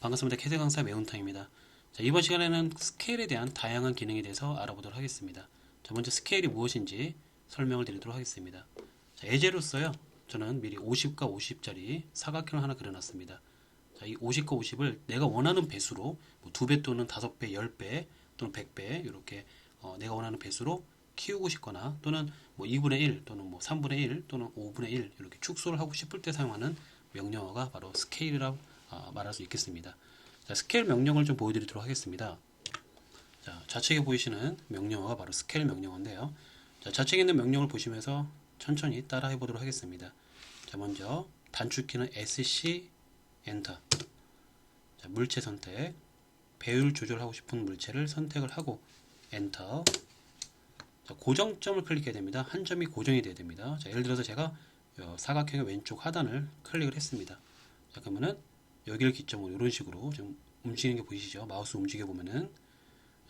반갑습니다. 캐드 강사 매운탕입니다. 자, 이번 시간에는 스케일에 대한 다양한 기능에 대해서 알아보도록 하겠습니다. 자, 먼저 스케일이 무엇인지 설명을 드리도록 하겠습니다. 자, 예제로서요. 저는 미리 50과 50짜리 사각형을 하나 그려놨습니다. 자, 이 50과 50을 내가 원하는 배수로 뭐 2배 또는 5배, 10배 또는 100배 이렇게 어, 내가 원하는 배수로 키우고 싶거나 또는 뭐 2분의 1 또는 뭐 3분의 1 또는 5분의 1 이렇게 축소를 하고 싶을 때 사용하는 명령어가 바로 스케일이라고 아, 말할 수 있겠습니다. 자, 스케일 명령을 좀 보여드리도록 하겠습니다. 자, 좌측에 보이시는 명령어가 바로 스케일 명령어인데요. 자, 좌측에 있는 명령을 보시면서 천천히 따라 해 보도록 하겠습니다. 자, 먼저 단축키는 SC 엔터. 자, 물체 선택. 배율 조절하고 싶은 물체를 선택을 하고 엔터. 자, 고정점을 클릭해야 됩니다. 한 점이 고정이 돼야 됩니다. 자, 예를 들어서 제가 어, 사각형의 왼쪽 하단을 클릭을 했습니다. 자, 그러면은 여기를 기점으로 이런 식으로 좀 움직이는 게 보이시죠? 마우스 움직여 보면은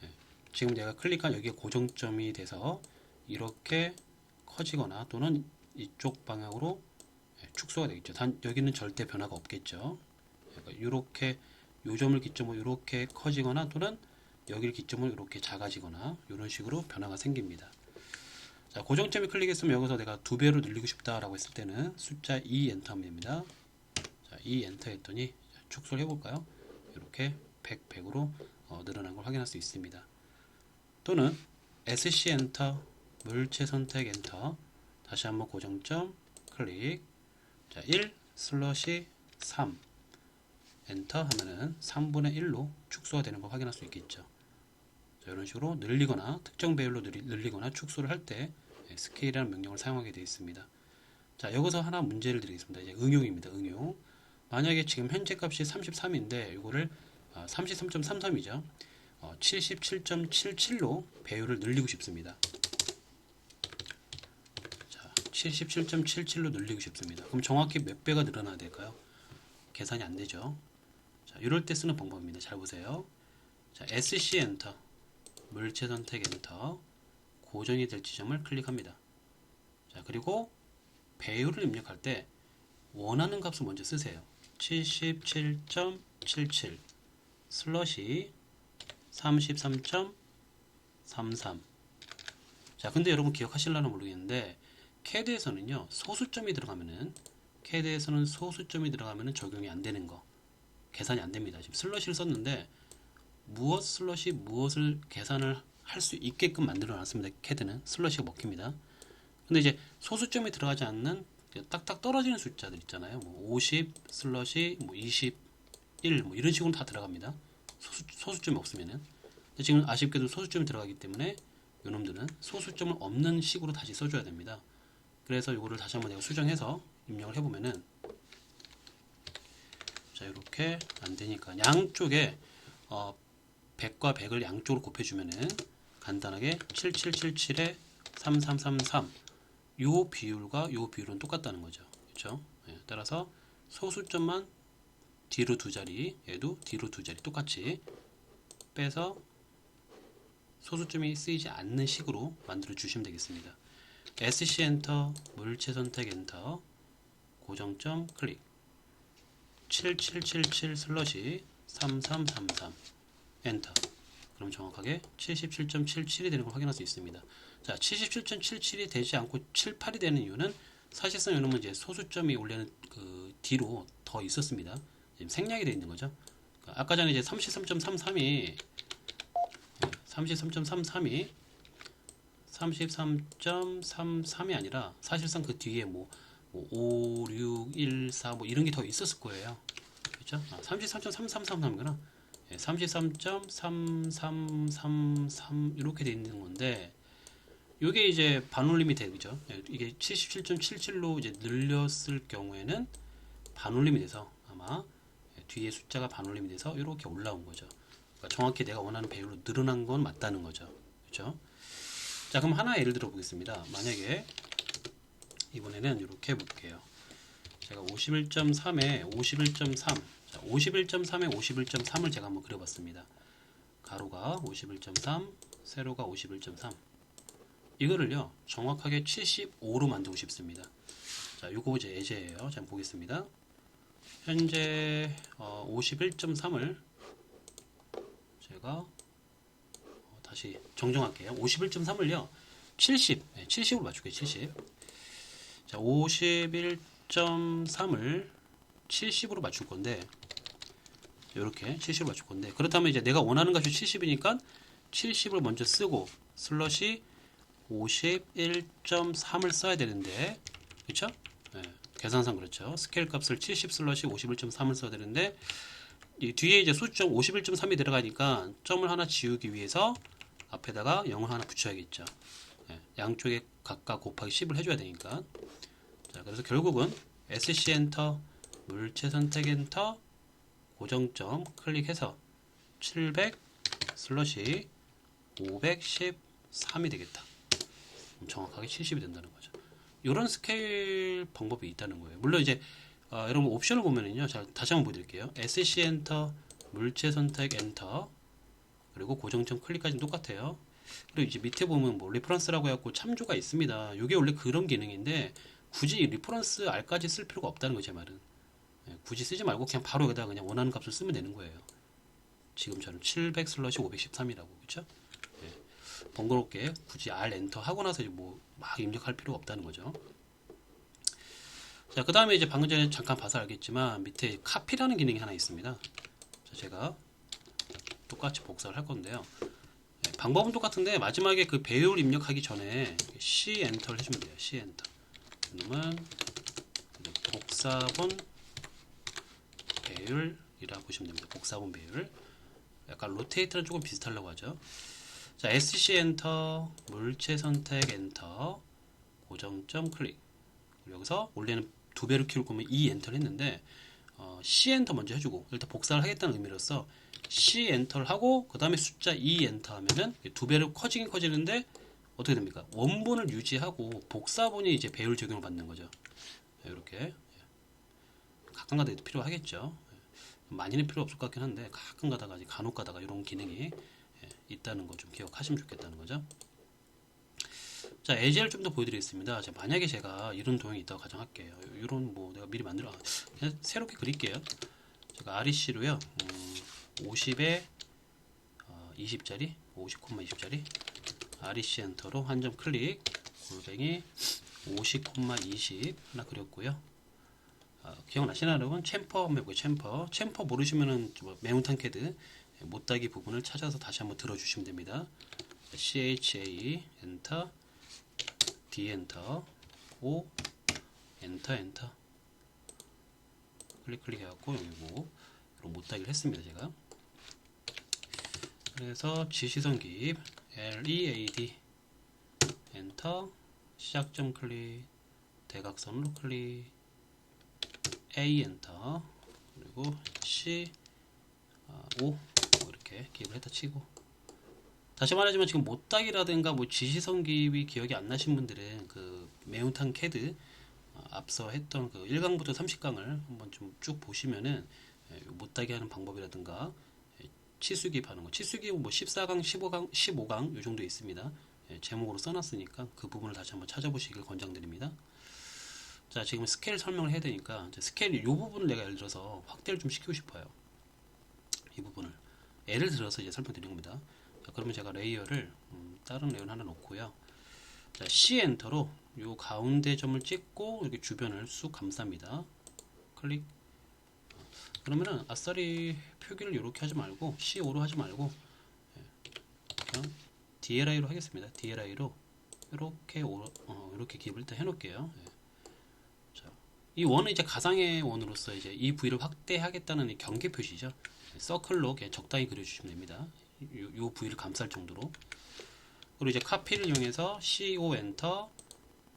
예, 지금 내가 클릭한 여기에 고정점이 돼서 이렇게 커지거나 또는 이쪽 방향으로 예, 축소가 되겠죠. 단 여기는 절대 변화가 없겠죠. 이렇게 요 점을 기점으로 이렇게 커지거나 또는 여기를 기점으로 이렇게 작아지거나 이런 식으로 변화가 생깁니다. 자, 고정점이 클릭했으면 여기서 내가 두 배로 늘리고 싶다라고 했을 때는 숫자 2 엔터하면 됩니다. 자, 2 엔터 했더니 축소를 해볼까요? 이렇게 100, 100으로 어, 늘어난 걸 확인할 수 있습니다. 또는 SC 엔터, 물체 선택 엔터, 다시 한번 고정점 클릭, 자, 1 슬러시 3 엔터 하면은 3분의 1로 축소가 되는 걸 확인할 수 있겠죠. 자, 이런 식으로 늘리거나 특정 배율로 늘리 거나 축소를 할 때 스케일이라는 명령을 사용하게 되어 있습니다. 자, 여기서 하나 문제를 드리겠습니다. 이제 응용입니다. 응용. 만약에 지금 현재 값이 33인데 이거를 33.33이죠. 어, 77.77로 배율을 늘리고 싶습니다. 자, 77.77로 늘리고 싶습니다. 그럼 정확히 몇 배가 늘어나야 될까요? 계산이 안 되죠. 자, 이럴 때 쓰는 방법입니다. 잘 보세요. 자, SC 엔터, 물체 선택 엔터, 고정이 될 지점을 클릭합니다. 자, 그리고 배율을 입력할 때 원하는 값을 먼저 쓰세요. 77.77 슬러시 33.33 자, 근데 여러분 기억하실려나 모르겠는데 캐드에서는요. 소수점이 들어가면은 캐드에서는 소수점이 들어가면은 적용이 안 되는 거. 계산이 안 됩니다. 지금 슬러시를 썼는데 무엇 슬러시 무엇을 계산을 할 수 있게끔 만들어 놨습니다. 캐드는 슬러시가 먹힙니다. 근데 이제 소수점이 들어가지 않는 딱딱 떨어지는 숫자들 있잖아요. 뭐 50, 슬러시, 뭐 21, 뭐 이런 식으로 다 들어갑니다. 소수, 소수점이 없으면은. 근데 지금 아쉽게도 소수점이 들어가기 때문에 요놈들은 소수점을 없는 식으로 다시 써줘야 됩니다. 그래서 이거를 다시 한번 내가 수정해서 입력을 해보면은 자 이렇게 안 되니까 양쪽에 어 100과 100을 양쪽으로 곱해주면은 간단하게 7777에 3333 요 비율과 요 비율은 똑같다는 거죠. 그렇죠? 예, 따라서 소수점만 뒤로 두 자리, 얘도 뒤로 두 자리 똑같이 빼서 소수점이 쓰이지 않는 식으로 만들어 주시면 되겠습니다. SC 엔터, 물체 선택 엔터, 고정점 클릭 7777 슬러시 3333 엔터 그럼 정확하게 77.77이 되는 걸 확인할 수 있습니다. 자, 77.77이 되지 않고 78이 되는 이유는 사실상 이놈은 이제 소수점이 원래는 그 뒤로 더 있었습니다. 지금 생략이 되어 있는 거죠. 그러니까 아까 전에 이제 33.33이 33.33이 33.33이 아니라 사실상 그 뒤에 뭐, 뭐 5, 6, 1, 4 뭐 이런 게 더 있었을 거예요. 그렇죠? 아, 33.3333이구나. 33.3333 이렇게 돼 있는 건데 이게 이제 반올림이 되죠. 이게 77.77로 이제 늘렸을 경우에는 반올림이 돼서 아마 뒤에 숫자가 반올림이 돼서 이렇게 올라온 거죠. 그러니까 정확히 내가 원하는 배율로 늘어난 건 맞다는 거죠. 그렇죠? 자, 그럼 하나 예를 들어 보겠습니다. 만약에 이번에는 이렇게 해 볼게요. 제가 51.3에 51.3, 자, 51.3에 51.3을 제가 한번 그려봤습니다. 가로가 51.3, 세로가 51.3. 이거를요 정확하게 75로 만들고 싶습니다. 자, 요거 이제 예제예요. 자, 보겠습니다. 현재 어, 51.3을 제가 어, 다시 정정할게요. 51.3을요. 70, 네, 70으로 맞출게요. 70. 자, 51.3을 70으로 맞출 건데 이렇게 70으로 맞출 건데 그렇다면 이제 내가 원하는 값이 70이니까 70을 먼저 쓰고 슬롯이 51.3을 써야 되는데 그렇죠? 네, 계산상 그렇죠. 스케일 값을 70 슬롯이 51.3을 써야 되는데 이 뒤에 이제 수점 51.3이 들어가니까 점을 하나 지우기 위해서 앞에다가 0을 하나 붙여야겠죠. 네, 양쪽에 각각 곱하기 10을 해줘야 되니까. 자, 그래서 결국은 SC 엔터, 물체 선택 엔터, 고정점 클릭해서 700 슬롯이 513이 되겠다. 정확하게 70이 된다는 거죠. 이런 스케일 방법이 있다는 거예요. 물론 이제 어, 여러분 옵션을 보면은요. 자, 다시 한번 보여드릴게요. SC 엔터, 물체 선택 엔터, 그리고 고정점 클릭까지는 똑같아요. 그리고 이제 밑에 보면 뭐 리퍼런스라고 해갖고 참조가 있습니다. 이게 원래 그런 기능인데 굳이 리퍼런스 R까지 쓸 필요가 없다는 거죠, 제 말은. 예, 굳이 쓰지 말고 그냥 바로 여기다 그냥 원하는 값을 쓰면 되는 거예요. 지금처럼 700 슬러시 513이라고 그렇죠? 예, 번거롭게 굳이 R 엔터 하고 나서 뭐 막 입력할 필요가 없다는 거죠. 자, 그 다음에 이제 방금 전에 잠깐 봐서 알겠지만 밑에 카피라는 기능이 하나 있습니다. 자, 제가 똑같이 복사를 할 건데요. 네, 방법은 똑같은데 마지막에 그 배율 입력하기 전에 C 엔터를 해주면 돼요. C 엔터. 그러면 이제 복사본 배율이라 보시면 됩니다. 복사본 배율. 약간 로테이트랑 조금 비슷하려고 하죠. 자, SC 엔터, 물체 선택 엔터, 고정점 클릭. 여기서 원래는 두 배로 키울 거면 E 엔터를 했는데 어, C 엔터 먼저 해주고 일단 복사를 하겠다는 의미로서 C 엔터를 하고 그 다음에 숫자 E 엔터 하면은 두 배로 커지긴 커지는데 어떻게 됩니까? 원본을 유지하고 복사본이 이제 배율 적용을 받는 거죠. 이렇게 가끔 가다가 필요하겠죠. 많이는 필요 없을 것 같긴 한데 가끔 가다가 간혹 가다가 이런 기능이 있다는 거 좀 기억하시면 좋겠다는 거죠. 자, AGL 좀더 보여드리겠습니다. 자, 만약에 제가 이런 도형이 있다고 가정할게요. 이런 뭐 내가 미리 만들어 그냥 새롭게 그릴게요. 제가 REC로요. 음, 50에 어, 20짜리, 50,20짜리 REC 엔터로 한 점 클릭 골뱅이 50,20 하나 그렸고요. 어, 기억나시나 여러분? 챔퍼 한번 해보고 챔퍼. 챔퍼 모르시면은 뭐 매운탕 캐드 못따기 부분을 찾아서 다시 한번 들어주시면 됩니다. CHA 엔터 D 엔터 O 엔터 엔터 클릭 클릭 해갖고 여기 뭐 못따기를 했습니다 제가 그래서 지시선 기입 LEAD 엔터 시작점 클릭 대각선으로 클릭 A 엔터 그리고 C 어, O 이렇게 기입을 했다 치고 다시 말하지만 지금 못따기라든가 뭐 지시선 기입이 기억이 안 나신 분들은 그 매운탕 캐드 어, 앞서 했던 그 1강부터 30강을 한번 좀 쭉 보시면은 예, 못따기 하는 방법이라든가 예, 치수 기입 하는 거 치수 기입 뭐 14강, 15강, 15강 요 정도 있습니다. 예, 제목으로 써놨으니까 그 부분을 다시 한번 찾아보시길 권장드립니다. 자 지금 스케일 설명을 해야 되니까 스케일 이 부분을 내가 예를 들어서 확대를 좀 시키고 싶어요. 이 부분을 예를 들어서 이제 설명드린 겁니다. 자, 그러면 제가 레이어를 음, 다른 레이어 하나 놓고요. 자, C 엔터로 요 가운데 점을 찍고 이렇게 주변을 쑥 감쌉니다. 클릭. 그러면은 아싸리 표기를 이렇게 하지 말고 C5로 하지 말고 예, 그냥 DLI로 하겠습니다. DLI로 이렇게 오, 어, 이렇게 일단 해놓을게요. 예. 자, 이 원은 이제 가상의 원으로서 이제 이 부위를 확대하겠다는 경계 표시죠. 서클로 적당히 그려주시면 됩니다. 요, 요 부위를 감쌀 정도로. 그리고 이제 카피를 이용해서 CO 엔터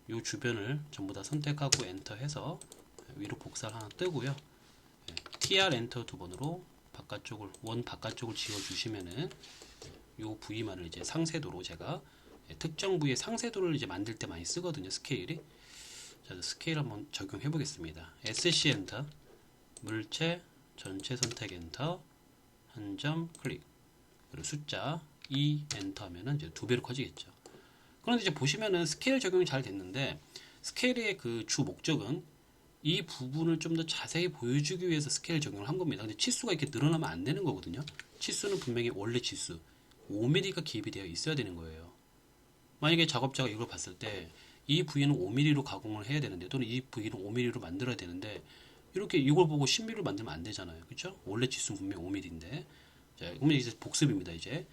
요 주변을 전부 다 선택하고 엔터 해서 위로 복사를 하나 뜨고요. TR 엔터 두 번으로 바깥쪽을 원 바깥쪽을 지워 주시면은 요 부위만을 이제 상세도로 제가 특정 부위의 상세도를 이제 만들 때 많이 쓰거든요. 스케일이. 자, 스케일 한번 적용해 보겠습니다. SC 엔터 물체 전체 선택 엔터 한 점 클릭 그리고 숫자 2 엔터 하면은 이제 두 배로 커지겠죠. 그런데 이제 보시면은 스케일 적용이 잘 됐는데 스케일의 그 주 목적은 이 부분을 좀 더 자세히 보여주기 위해서 스케일 적용을 한 겁니다. 근데 치수가 이렇게 늘어나면 안 되는 거거든요. 치수는 분명히 원래 치수 5mm가 기입이 되어 있어야 되는 거예요. 만약에 작업자가 이걸 봤을 때 이 부위는 5mm로 가공을 해야 되는데 또는 이 부위는 5mm로 만들어야 되는데 이렇게 이걸 보고 10mm로 만들면 안 되잖아요. 그렇죠? 원래 치수는 분명히 5mm인데 자, 그러면 이제 복습입니다. 이제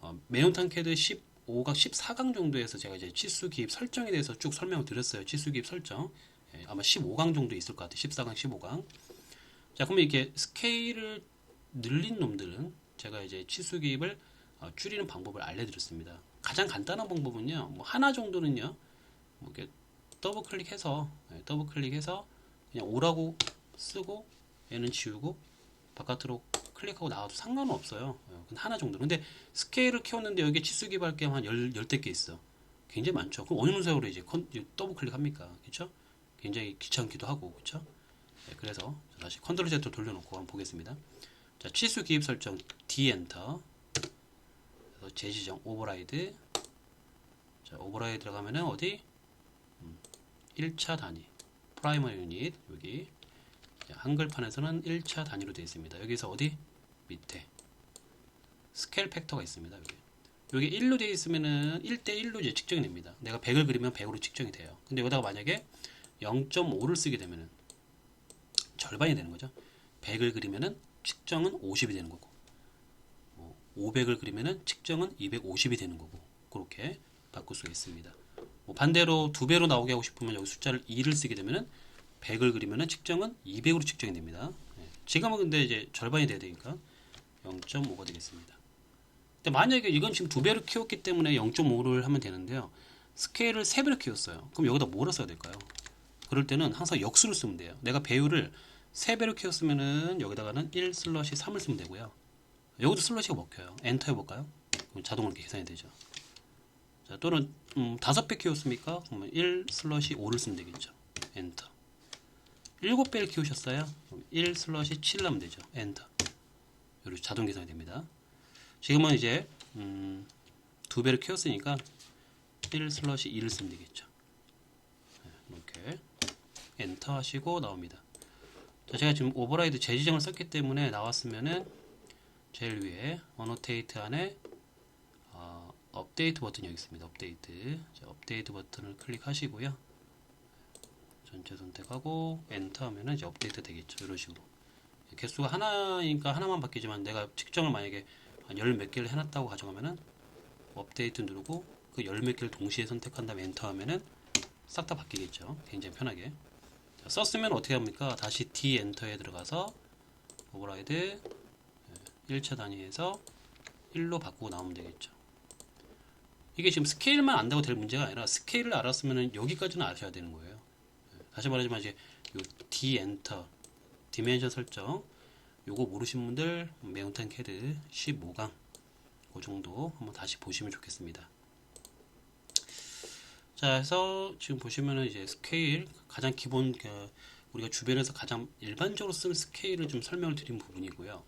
어, 매운탕 캐드 15각 14강 정도에서 제가 이제 치수 기입 설정에 대해서 쭉 설명을 드렸어요. 치수 기입 설정 예, 아마 15강 정도 있을 것 같아요. 14강, 15강. 자, 그러면 이렇게 스케일을 늘린 놈들은 제가 이제 치수 기입을 어, 줄이는 방법을 알려드렸습니다. 가장 간단한 방법은요, 뭐 하나 정도는요, 뭐 이렇게 더블 클릭해서 예, 더블 클릭해서 그냥 오라고 쓰고 얘는 지우고 바깥으로 클릭하고 나와도 상관은 없어요. 어, 근데 하나 정도. 근데 스케일을 키웠는데 여기 치수 기입할 게한 열, 열대 개 있어. 굉장히 많죠. 그럼 어느 세월에 이제 컨, 더블 클릭합니까? 그렇죠? 굉장히 귀찮기도 하고 그렇죠? 네, 그래서 다시 컨트롤 Z 돌려놓고 한번 보겠습니다. 자, 치수 기입 설정 D 엔터. 그래서 재지정 오버라이드. 자, 오버라이드 들어가면은 어디? 음, 1차 단위. 프라이머리 유닛 여기. 자, 한글판에서는 1차 단위로 되어 있습니다. 여기서 어디? 밑에. 스케일 팩터가 있습니다. 여기. 여기 1로 되어 있으면은 1대1로 이제 측정이 됩니다. 내가 100을 그리면 100으로 측정이 돼요. 근데 여기다가 만약에 0.5를 쓰게 되면은 절반이 되는 거죠. 100을 그리면은 측정은 50이 되는 거고, 뭐 500을 그리면은 측정은 250이 되는 거고, 그렇게 바꿀 수가 있습니다. 뭐 반대로 두 배로 나오게 하고 싶으면 여기 숫자를 2를 쓰게 되면은 100을 그리면은 측정은 200으로 측정이 됩니다. 예. 지금은 근데 이제 절반이 돼야 되니까 0.5가 되겠습니다. 근데 만약에 이건 지금 두 배로 키웠기 때문에 0.5를 하면 되는데요. 스케일을 세 배로 키웠어요. 그럼 여기다 뭐라 써야 될까요? 그럴 때는 항상 역수를 쓰면 돼요. 내가 배율을 3배로 키웠으면은 여기다가는 1 슬러시 3을 쓰면 되고요. 여기도 슬러시가 먹혀요. 엔터 해볼까요? 자동으로 계산이 되죠. 자, 또는 음, 5배 키웠습니까? 그러면 1 슬러시 5를 쓰면 되겠죠. 엔터. 7배를 키우셨어요? 그럼 1 슬러시 7을 하면 되죠. 엔터. 이렇게 자동 계산이 됩니다. 지금은 이제 음, 2배를 키웠으니까 1 슬러시 2를 쓰면 되겠죠. 네, 이렇게 엔터 하시고 나옵니다. 자, 제가 지금 오버라이드 재지정을 썼기 때문에 나왔으면은 제일 위에 어노테이트 안에 어, 업데이트 버튼이 여기 있습니다. 업데이트. 자, 업데이트 버튼을 클릭하시고요. 전체 선택하고 엔터 하면은 이제 업데이트 되겠죠. 이런 식으로. 개수가 하나니까 하나만 바뀌지만 내가 측정을 만약에 한열몇 개를 해놨다고 가정하면은 업데이트 누르고 그 열 몇 개를 동시에 선택한 다음에 엔터 하면은 싹 다 바뀌겠죠. 굉장히 편하게. 자, 썼으면 어떻게 합니까? 다시 D 엔터에 들어가서 오버라이드 1차 단위에서 1로 바꾸고 나오면 되겠죠. 이게 지금 스케일만 안다고 될 문제가 아니라 스케일을 알았으면 여기까지는 아셔야 되는 거예요. 예, 다시 말하지만 이제 요 D 엔터 디멘션 설정 요거 모르신 분들 매운탕 캐드 15강 그 정도 한번 다시 보시면 좋겠습니다. 자, 해서 지금 보시면은 이제 스케일 가장 기본 그 우리가 주변에서 가장 일반적으로 쓰는 스케일을 좀 설명을 드린 부분이고요.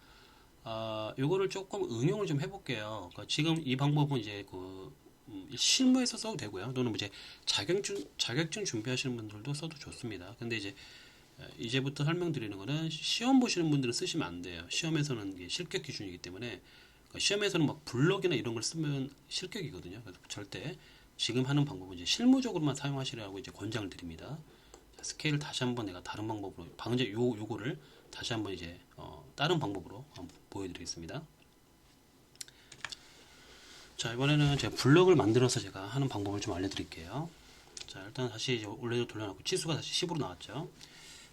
아, 요거를 조금 응용을 좀 해볼게요. 그러니까 지금 이 방법은 이제 그 음, 실무에서 써도 되고요. 또는 뭐 이제 자격증 자격증 준비하시는 분들도 써도 좋습니다. 근데 이제 어, 이제부터 설명드리는 거는 시험 보시는 분들은 쓰시면 안 돼요. 시험에서는 이게 실격 기준이기 때문에 그러니까 시험에서는 막 블럭이나 이런 걸 쓰면 실격이거든요. 그래서 절대 지금 하는 방법은 이제 실무적으로만 사용하시라고 이제 권장을 드립니다. 자, 스케일을 다시 한번 내가 다른 방법으로 방금 요 요거를 다시 한번 이제 어, 다른 방법으로 한번 보여드리겠습니다. 자 이번에는 제가 블럭을 만들어서 제가 하는 방법을 좀 알려드릴게요. 자 일단 다시 원래대로 돌려놓고 치수가 다시 10으로 나왔죠.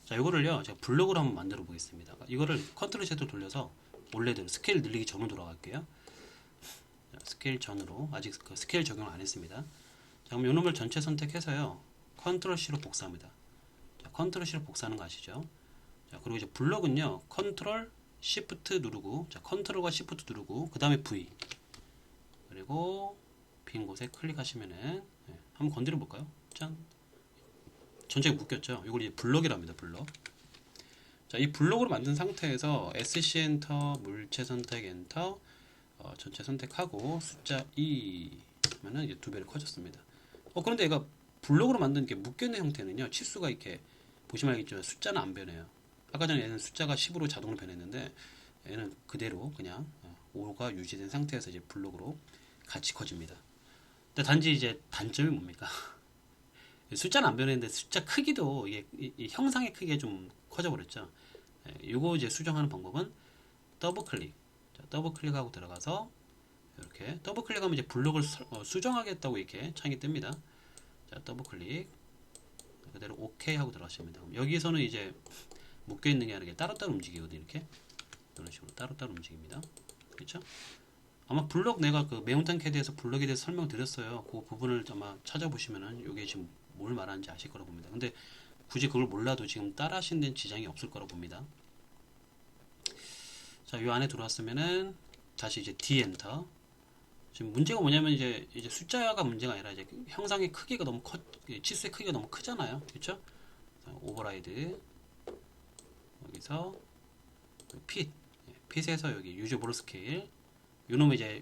자 이거를요 제가 블럭으로 한번 만들어 보겠습니다. 이거를 컨트롤 Z 돌려서 원래대로 스케일 늘리기 전으로 돌아갈게요. 자, 스케일 전으로 아직 그 스케일 적용을 안 했습니다. 자 그럼 요 놈을 전체 선택해서요 컨트롤 C로 복사합니다. 자, 컨트롤 C로 복사하는 거 아시죠? 자 그리고 이제 블럭은요 컨트롤 Shift 누르고 자 컨트롤과 Shift 누르고 그 다음에 V 그리고 빈 곳에 클릭하시면은 네, 한번 건드려 볼까요? 짠 전체가 묶였죠. 이걸 이제 블럭이랍니다. 블럭. 자, 이 블럭으로 만든 상태에서 SC 엔터, 물체 선택 엔터, 어, 전체 선택하고 숫자 2 하면은 이제 두 배로 커졌습니다. 어, 그런데 얘가 블럭으로 만든 게 묶여있는 형태는요, 치수가 이렇게 보시면 알겠지만 숫자는 안 변해요. 아까 전에 얘는 숫자가 10으로 자동으로 변했는데 얘는 그대로 그냥 5가 유지된 상태에서 이제 블록으로 같이 커집니다. 근데 단지 이제 단점이 뭡니까? 숫자는 안 변했는데 숫자 크기도 이게 형상의 크기가 좀 커져 버렸죠. 이거 이제 수정하는 방법은 더블 클릭. 자, 더블 클릭하고 들어가서 이렇게 더블 클릭하면 이제 블록을 설- 어, 수정하겠다고 이렇게 창이 뜹니다. 자, 더블 클릭. 그대로 OK 하고 들어가시면 됩니다. 여기서는 이제 묶여 있는 게 아니라 따로따로 움직이거든요. 이렇게 이런 식으로 따로따로 움직입니다. 그렇죠? 아마 블록 내가 그 매운탕 캐드에서 블록에 대해서 설명 드렸어요. 그 부분을 아마 찾아보시면은 이게 지금 뭘 말하는지 아실 거라고 봅니다. 근데 굳이 그걸 몰라도 지금 따라 하시는 지장이 없을 거라고 봅니다. 자, 이 안에 들어왔으면은 다시 이제 D 엔터. 지금 문제가 뭐냐면 이제 이제 숫자가 문제가 아니라 이제 형상의 크기가 너무 커 치수의 크기가 너무 크잖아요. 그렇죠? 자, 오버라이드 여기서 핏 예, 핏에서 여기 유저볼 스케일 요놈은 이제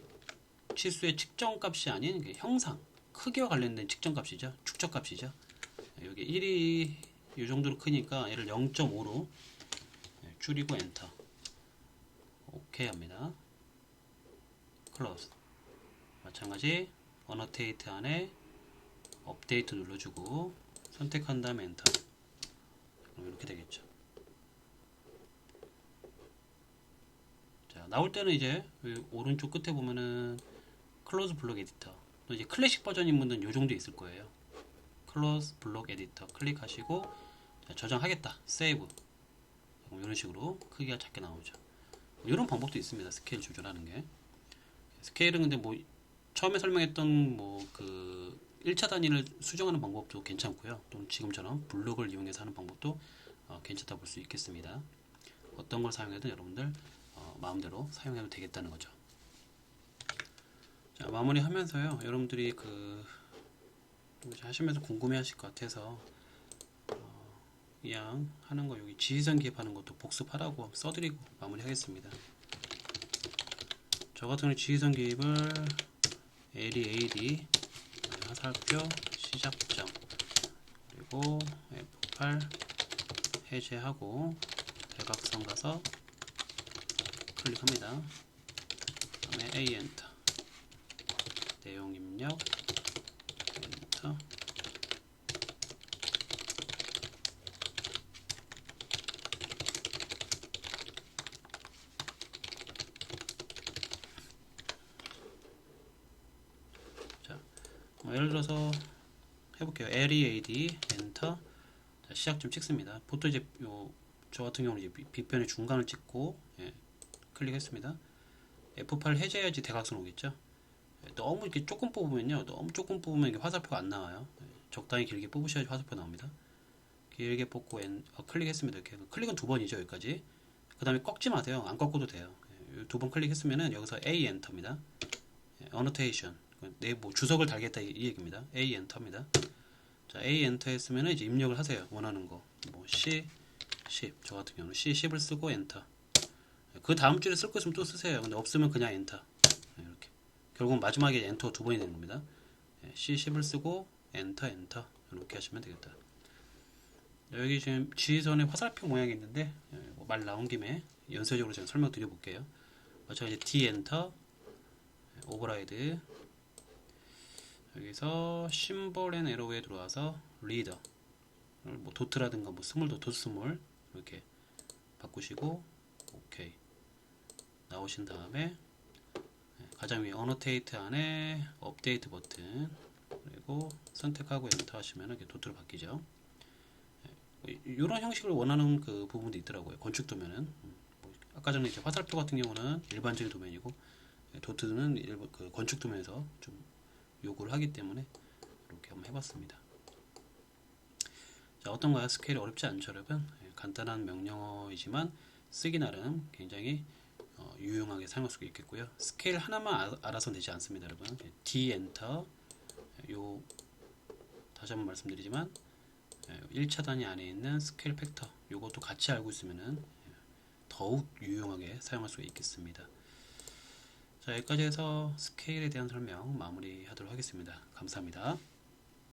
치수의 측정 값이 아닌 그 형상 크기와 관련된 측정 값이죠. 축적 값이죠. 예, 여기 1이 이 정도로 크니까 얘를 0.5로 예, 줄이고 엔터 오케이 합니다. 클로즈 마찬가지 어너테이트 안에 업데이트 눌러주고 선택한 다음에 엔터 그럼 이렇게 되겠죠. 자 나올 때는 이제 여기 오른쪽 끝에 보면은 클로즈 블록 에디터 또 이제 클래식 버전인 분들은 요 정도 있을 거예요. 클로즈 블록 에디터 클릭하시고 자, 저장하겠다 세이브 이런 식으로 크기가 작게 나오죠. 이런 방법도 있습니다. 스케일 조절하는 게 스케일은 근데 뭐 처음에 설명했던 뭐그 1차 단위를 수정하는 방법도 괜찮고요. 또 지금처럼 블록을 이용해서 하는 방법도 어, 괜찮다 볼 수 있겠습니다. 어떤 걸 사용해도 여러분들 어, 마음대로 사용해도 되겠다는 거죠. 자, 마무리하면서요. 여러분들이 그 하시면서 궁금해하실 것 같아서 어, 그냥 하는 거 여기 지휘선 기입하는 것도 복습하라고 써드리고 마무리하겠습니다. 저 같은 경우 지휘선 기입을 LEAD 화살표 시작점 그리고 F8 해제하고 대각선 가서 클릭합니다. 다음에 A 엔터 내용 입력 엔터 어, 예를 들어서 해볼게요. LEAD 엔터 자, 시작점 찍습니다. 보통 이제 요, 저 같은 경우는 이제 비- 빗변의 중간을 찍고 예, 클릭했습니다. F8 해제해야지 대각선 오겠죠. 예, 너무 이렇게 조금 뽑으면요, 너무 조금 뽑으면 화살표가 안 나와요. 예, 적당히 길게 뽑으셔야지 화살표 나옵니다. 길게 뽑고 엔, 어, 클릭했습니다. 이렇게 클릭은 두 번이죠 여기까지. 그 다음에 꺾지 마세요. 안 꺾어도 돼요. 예, 두번 클릭했으면은 여기서 A 엔터입니다. 어노테이션 내뭐 주석을 달겠다 이, 이 얘기입니다. A 엔터입니다. 자, A 엔터 했으면 이제 입력을 하세요. 원하는 거. 뭐 C 10. 저 같은 경우는 C 10을 쓰고 엔터. 그 다음 줄에 쓸 거 있으면 또 쓰세요. 근데 없으면 그냥 엔터. 이렇게. 결국 마지막에 엔터 두 번이 되는 겁니다. 예, C 10을 쓰고 엔터 엔터 이렇게 하시면 되겠다. 여기 지금 지휘선에 화살표 모양이 있는데 예, 뭐말 나온 김에 연쇄적으로 제가 설명드려 볼게요. 마찬가지 D 엔터 오버라이드 여기서 심볼 앤 에러에 들어와서 리더 뭐 도트라든가 뭐 스몰 도트 스몰 이렇게 바꾸시고 오케이 나오신 다음에 가장 위에 어노테이트 안에 업데이트 버튼 그리고 선택하고 엔터 하시면 이렇게 도트로 바뀌죠 이런 형식을 원하는 그 부분도 있더라고요 건축 도면은 음, 뭐 아까 전에 이제 화살표 같은 경우는 일반적인 도면이고 도트는 일부 그 건축 도면에서 좀 요구를 하기 때문에 이렇게 한번 해봤습니다. 자 어떤가요? 스케일이 어렵지 않죠, 여러분? 예, 간단한 명령어이지만 쓰기 나름 굉장히 어, 유용하게 사용할 수 있겠고요. 스케일 하나만 아, 알아서 되지 않습니다, 여러분. 예, D 엔터 요 다시 한번 말씀드리지만 예, 1차 단위 안에 있는 스케일 팩터 요것도 같이 알고 있으면은 예, 더욱 유용하게 사용할 수 있겠습니다. 자, 여기까지 해서 스케일에 대한 설명 마무리하도록 하겠습니다. 감사합니다.